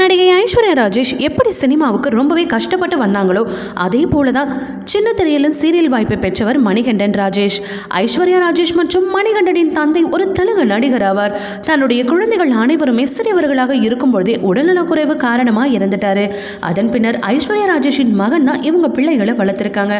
நடிகை ஐஸ்வர்யா ராஜேஷ் எப்படி சினிமாவுக்கு ரொம்பவே கஷ்டப்பட்டு வந்தாங்களோ அதே போல தான் சின்ன திரையிலும் சீரியல் வாய்ப்பை பெற்றவர் மணிகண்டன் ராஜேஷ். ஐஸ்வர்யா ராஜேஷ் மற்றும் மணிகண்டனின் தந்தை ஒரு தெலுங்கு நடிகர் ஆவார். தன்னுடைய குழந்தைகள் அனைவருமே சிறியவர்களாக இருக்கும்பொழுதே உடல்நலக்குறைவு காரணமாக இறந்துட்டாரு. அதன் பின்னர் ஐஸ்வர்யா ராஜேஷின் மகன் தான் இவங்க பிள்ளைகளை வளர்த்துருக்காங்க.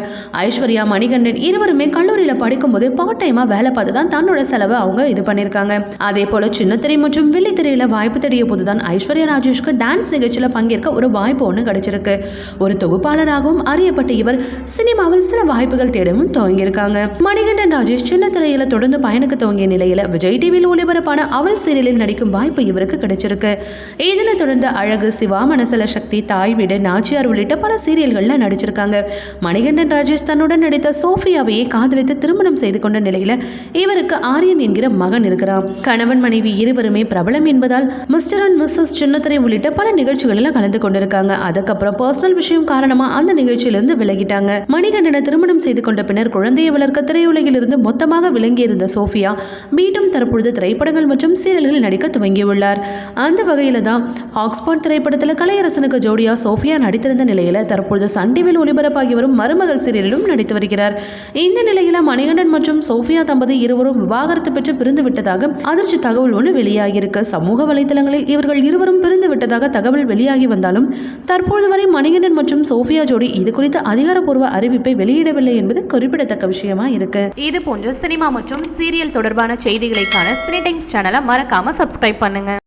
ஐஸ்வர்யா மணிகண்டன் இருவருமே கல்லூரியில் படிக்கும்போது பார்ட் டைமாக வேலை பார்த்து தான் தன்னோட செலவை அவங்க இது பண்ணியிருக்காங்க அதே போல சின்னத்திரை மற்றும் வெள்ளித்திரையில் வாய்ப்பு தேடிய போது தான் ஐஸ்வர்யா ராஜேஷ்க்கு டான்ஸ் நிகழ்ச்சியில் பங்கேற்க ஒரு வாய்ப்பு ஒன்று கிடைச்சிருக்கு. ஒரு தொகுப்பாளராகவும் அறியப்பட்ட இவர் சினிமாவில் சில வாய்ப்புகள் தேடவும் துவங்கியிருக்காங்க. மணிகண்டன் ராஜேஷ் சின்ன திரையில தொடர்ந்து பயணிக்க துவங்கிய நிலையில விஜய் டிவியில் ஒளிபரப்பான அவள் சீரியலில் நடிக்கும் வாய்ப்பு இவருக்கு கிடைச்சிருக்கு. இதனை தொடர்ந்து அழகு சிவா மனசல சக்தி தாய் வீடு நாச்சியார் உள்ளிட்ட பல சீரியல்களில் நடிச்சிருக்காங்க. மணிகண்டன் ராஜேஷ் தன்னுடன் நடித்த சோஃபியாவையே காதலித்து திருமணம் செய்து கொண்ட நிலையில இவருக்கு ஆரியன் என்கிற மகன் இருக்கிறான். கணவன் மனைவி இருவருமே பிரபலம் என்பதால் மிஸ்டர் அண்ட் மிஸ்ஸஸ் சின்னத்திரை உள்ளிட்ட பல நிகழ்ச்சிகளில் கலந்து கொண்டிருக்காங்க. அதுக்கப்புறம் பர்சனல் விஷயம் காரணமா அந்த நிகழ்ச்சியிலிருந்து விலகிட்டாங்க. மணிகண்டனை திருமணம் செய்து கொண்ட பின்னர் குழந்தையை வளர்க்க திரையுலகில் இருந்து மொத்தமாக விளங்கியிருந்த சோஃபியா மீண்டும் தற்பொழுது திரைப்படங்கள் மற்றும் சீரியல்களில் நடிக்க துவங்கியுள்ளார். அந்த வகையில் தான் ஆக்ஸ்போர்ட் திரைப்படத்தில் கலையரசனுக்கு ஜோடியா சோஃபியா நடித்திருந்த நிலையில் தற்பொழுது சண்டிவில் ஒளிபரப்பாகி வரும் மருமகள் சீரியலிலும் நடித்து வருகிறார். இந்த நிலையில் மணிகண்டன் மற்றும் சோஃபியா தம்பதி இருவரும் விவாகரத்து பெற்று பிரிந்து விட்டதாக அதிர்ச்சி தகவல் ஒன்று வெளியாகியிருக்கு. சமூக வலைதளங்களில் இவர்கள் இருவரும் பிரிந்து விட்டதாக தகவல் வெளியாகி வந்தாலும் தற்போது வரை மணிகண்டன் மற்றும் சோஃபியா ஜோடி இது குறித்த அதிகாரப்பூர்வ அறிவிப்பை வெளியிடவில்லை என்பது குறிப்பிடத்தக்க விஷயமா இருக்கு. இது போன்ற சினிமா மற்றும் சீரியல் தொடர்பான செய்திகளைக்கான சினி டைம்ஸ் சேனலை மறக்காம சப்ஸ்கிரைப் பண்ணுங்க.